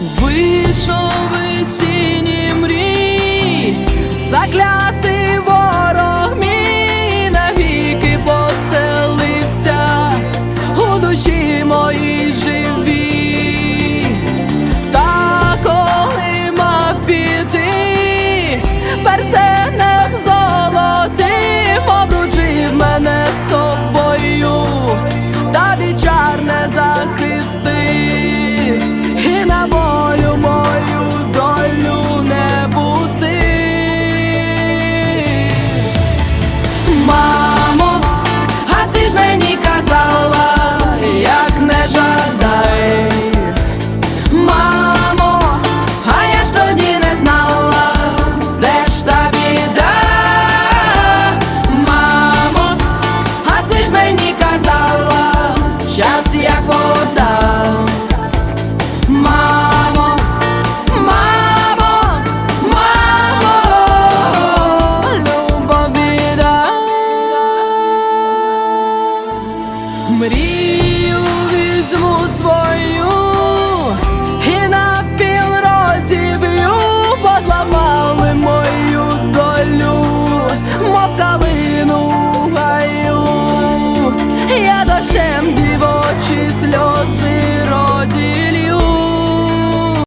Вийшов із тіні мрій, заклятий ворог мій навіки поселився у душі моїй живій. Та коли мав піти, перстенем золотим обручив мене собою, та вічар не мені казала, як не жадай. Мамо, а я ж тоді не знала, де ж та біда. Мамо, а ти ж мені казала, час як вода. Мрію візьму свою і навпіл розіб'ю, бо зламали мою долю, мов калину гаю. Я дощем